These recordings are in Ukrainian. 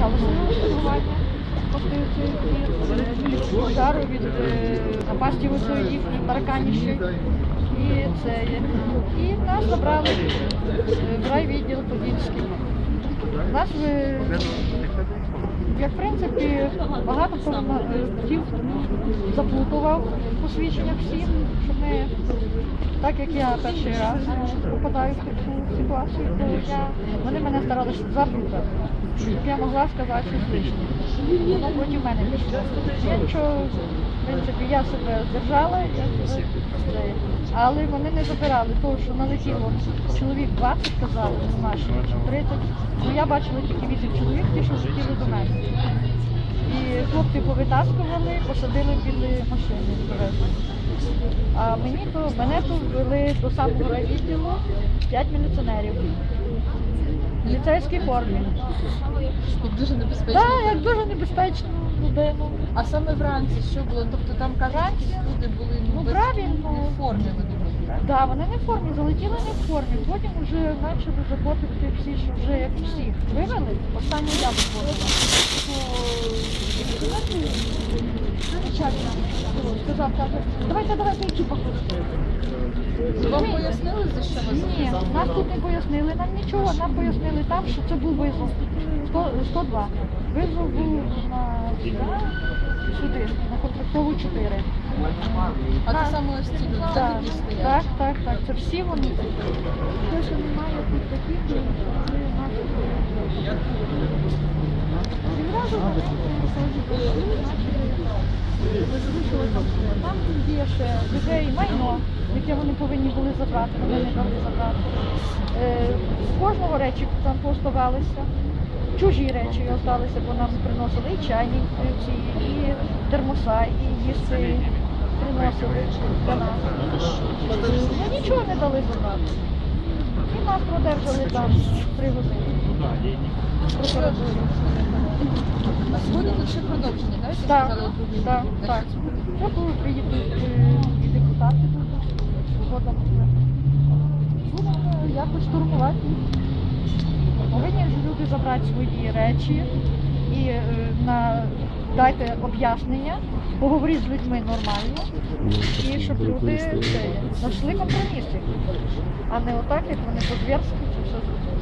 почалося чергування від пожару, від е, напастів їхніх тараканіші. І це є. І нас забрали е, в райвідділ Подільський. Нас е, як в принципі багато хто е, заплутував посвідчення всім, щоб ми, так як я перший раз попадаю в таку ситуацію, то я, вони мене старалися заплутати, я могла сказати щось лишнє. Воно потім мене пішло. Нічого, в принципі, я себе себе. Але вони не забирали того, що налетіло чоловік 20, казали, ну наші, 30. Ну я бачила тільки 8 чоловік, ті, що летіли до мене. І хлопці повитаскували, посадили біля машини. А мені то мене тут ввели до самого райвідділу 5 міліціонерів. В формі. Як дуже небезпечно. Так, як дуже небезпечну людину. А саме вранці що було? Тобто там кажуть, люди були Ну, без- правильно. не в формі вони були, правильно? Так, вони не в формі, залетіли не в формі. Потім вже почали заходити всі, що вже як всіх вивели. Останнє я виходила. Сказав, каже, давайте, давайте, які походите. Вам пояснили, за що вас Ні, нас тут не пояснили, нам нічого, нам пояснили там, що це був визов 100, 102. Визов був на сюди, на контрактову 4. А це саме люди, Так, так, стоять? так, так, так, це всі вони. Те, що немає тут таких, це наші. І одразу вони там. Є ще людей майно, яке вони повинні були забрати, вони не дали забрати. Е, з кожного речі там пооставалися. Чужі речі залишилися, бо нам приносили і чайні ці, і термоса, і їсти приносили для нас. Ну нічого не дали забрати. І нас продержали там. Прокуратурі. А сьогодні тут ще продовження, так? Так, сказали, у другій так, так. Це коли приїдуть е, і депутати тут, згодом вже. Будемо якось штурмувати. Повинні ж люди забрати свої речі і е, на, дайте об'яснення, поговоріть з людьми нормально, і щоб люди це, знайшли компроміси, а не отак, як вони по-зверськи це все зробили.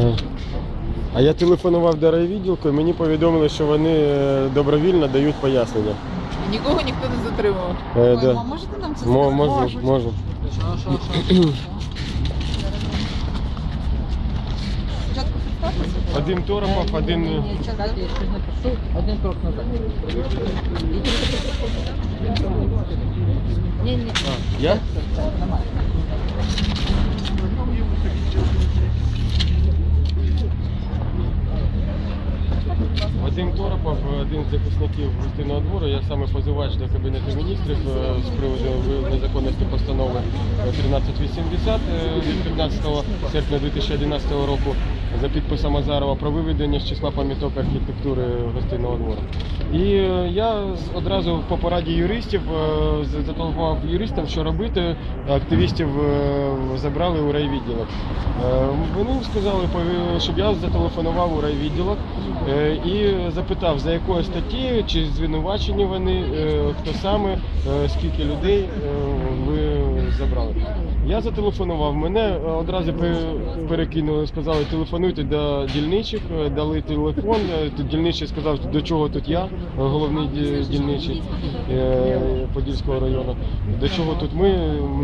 Е, А я телефонував до райвідділку і мені повідомили, що вони е, добровільно дають пояснення. Нікого ніхто не затримував. Е, Ой, да. а можете нам це Мо- сказати? Можу, можу. Спочатку представтеся. Один Торопов, один. Чекайте, я щось напишу. Один крок назад. Ні, ні. Я? Торопов, один з захисників гостинного двору. Я саме позивач до Кабінету міністрів е, з приводу незаконності постанови 1380 е, від 15 серпня 2011 року за підписом Азарова про виведення з числа пам'яток архітектури гостинного двору. І е, я одразу по пораді юристів е, зателефонував юристам, що робити. Активістів е, забрали у райвідділок. Вони сказали, щоб я зателефонував у райвідділок і запитав, за якою статтєю, чи звинувачені вони, хто саме, скільки людей ви забрали. Я зателефонував, мене одразу перекинули, сказали, телефонуйте до дільничих, е, дали телефон. е, Дільничий сказав, до чого тут я, е, головний дільничий Подільського району. До чого тут ми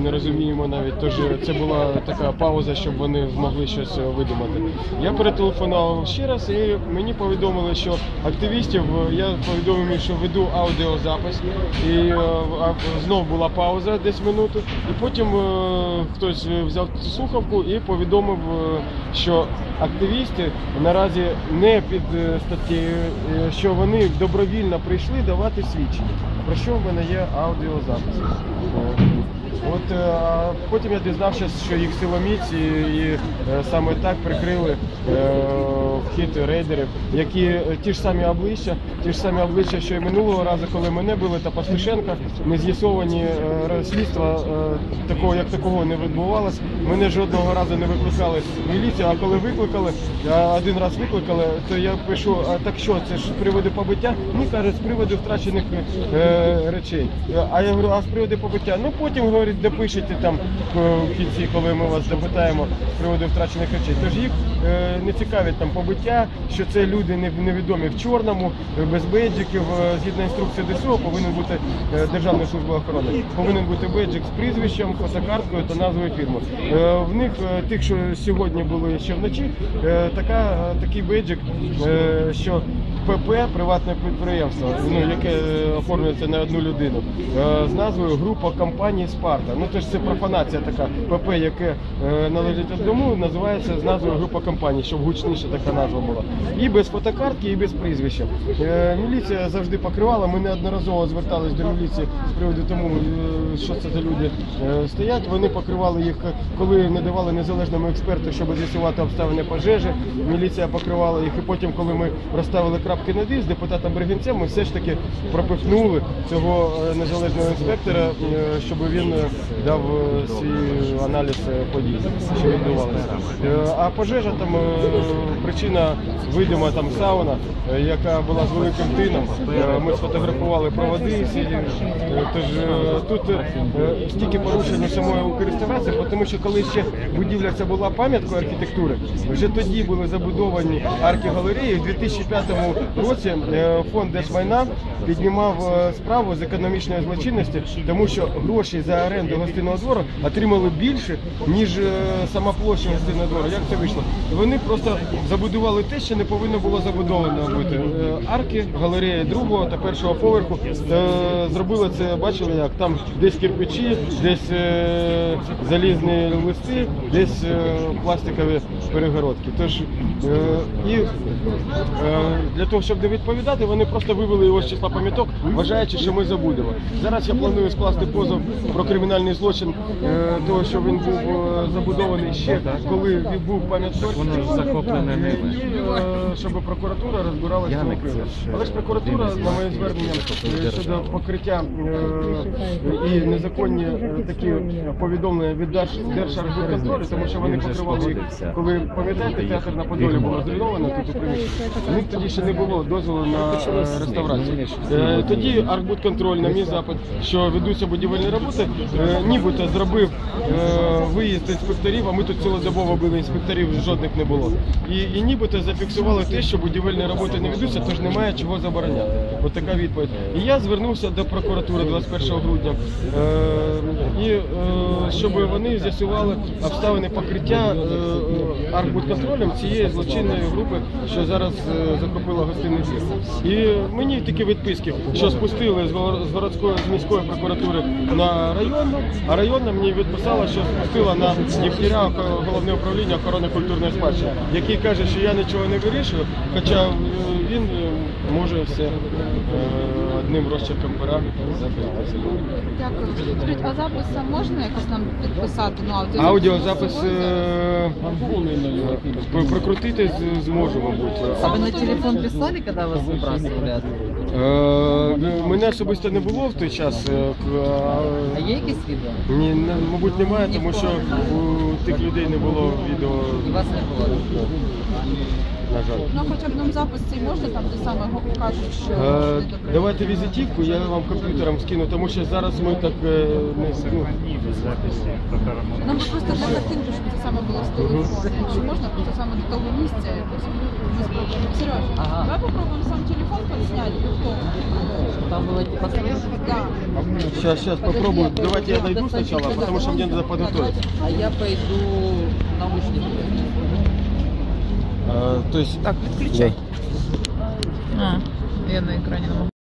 не розуміємо навіть. Тож це була така пауза, щоб вони змогли щось видумати. Я перетелефонував ще раз і мені повідомили, що активістів я повідомив, що веду аудіозапис, і знов була пауза десь минуту. І потім хтось взяв слухавку і повідомив, що активісти наразі не під е, статтєю, е, що вони добровільно прийшли давати свідчення. Про що в мене є аудіозапис. От е, а потім я дізнався, що їх силоміці і, саме так прикрили вхід рейдерів, які е, ті ж самі обличчя, ті ж самі обличчя, що і минулого разу, коли мене били та Пастушенка, не з'ясовані е, слідства е, такого, як такого не відбувалось. Мене жодного разу не викликали міліцію, а коли викликали, один раз викликали, то я пишу, а так що, це ж з приводу побиття? Ні, кажуть, з приводу втрачених е, речей. А я говорю, а з приводу побиття? Ну потім говорить, допишете там в кінці, коли ми вас запитаємо з приводу втрачених речей. Тож їх не цікавить там побиття, що це люди не- невідомі в чорному, е, без бейджиків. Е, Згідно інструкції ДСО повинен бути е, Державна служба охорони. Повинен бути бейджик з прізвищем, фотокарткою та назвою фірми. Е, В них е, тих, що сьогодні були ще вночі, е, така е, такий бейджик, е, що ПП приватне підприємство, ну яке е, оформлюється на одну людину, е, з назвою група компанії Спарта. Ну тож це профанація така ПП, яке е, належить одному, називається з назвою група компаній, щоб гучніше така назва була. І без фотокартки, і без прізвища. Міліція завжди покривала. Ми неодноразово звертались до міліції з приводу тому, що це за люди стоять. Вони покривали їх, коли не давали незалежному експерту, щоб з'ясувати обставини пожежі. Міліція покривала їх. І потім, коли ми розставили крапки над «і» з депутатом Бригінцем, ми все ж таки пропихнули цього е, незалежного інспектора, е, щоб він е, дав свій аналіз подій, що відбувалося. А пожежа там причина видима там сауна, яка була з великим тином. Ми сфотографували проводи. всі. Тож тут стільки порушень самої Укрреставрації, тому що коли ще будівля ця була пам'яткою архітектури, вже тоді були забудовані арки-галереї. В 2005 році е, фонд держмайна піднімав е, справу з економічної злочинності, тому що гроші за оренду гостинного двору отримали більше, ніж е, сама площа гостинного двору. Як це вийшло? Вони просто забудували те, що не повинно було забудовано бути. Арки, галереї другого та першого поверху зробили це, бачили як там десь кирпичі, десь залізні листи, десь пластикові перегородки. Тож е, і е, для того, щоб не відповідати, вони просто вивели його з числа пам'яток, вважаючи, що ми забудемо. Зараз я планую скласти позов про кримінальний злочин е, того, що він був забудований ще коли був пам'яткою. Воно ж захоплене ними. Щоб прокуратура розбиралася приводом. ж, Але ж прокуратура, на моє звернення щодо покриття і незаконні такі повідомлення від Держ- Держархбудконтролю, тому що вони покривали коли пам'ятаєте, театр на Подолі було зруйновано тут у приміщенні. У них тоді ще не було дозволу на е, реставрацію. Е, Тоді Архбудконтроль на мій запит, що ведуться будівельні роботи, е, нібито зробив е, виїзд інспекторів, а ми тут цілодобово били інспекторів, жодних не було. І, і нібито зафіксували те, що будівельні роботи не ведуться, тож немає чого забороняти. От така відповідь. І я звернувся до прокуратури 21 грудня, і е, щоб вони з'ясували обставини покриття архбудконтролем цієї злочинної групи, що зараз е, захопила гостинний двір. І мені такі відписки, що спустили з горо- з городської з міської прокуратури на районну, а районна мені відписала, що спустила на Євтіря головне управління охорони культурної спадщини, який каже, що я нічого не вирішую, хоча е, він е, може все одним розчерком пера забрати. Дякую. Скажіть, а запис можна якось нам підписати? Ну, аудіозапис Аудіозапис з собою? е, про- прокрутити з- зможу, мабуть. А вы на телефон прислали, когда вас выбрасывали? Е, Мене особисто не було в той час. е, к- А є якісь відео? а, Ні, не- мабуть, немає, тому що у тих людей не було відео, І вас не було? на жаль. Ну, хоча б нам запис цей можна, там де саме го- кажуть, що Е, не добре. Давайте візитівку, я вам комп'ютером скину, тому що зараз ми так е, не ну, Нам би просто для картинки, щоб це саме було з телефону. Якщо можна, просто саме до того місця якось. Ми спробуємо. Сережа, Ага. давай попробуємо сам телефон підзняти в тому. Там было типа Да. Сейчас, сейчас попробую. Давайте я дойду сначала, потому что мне надо подготовить. А я пойду наушники. Э, то есть Так, відключай. А, я на екрані не можу.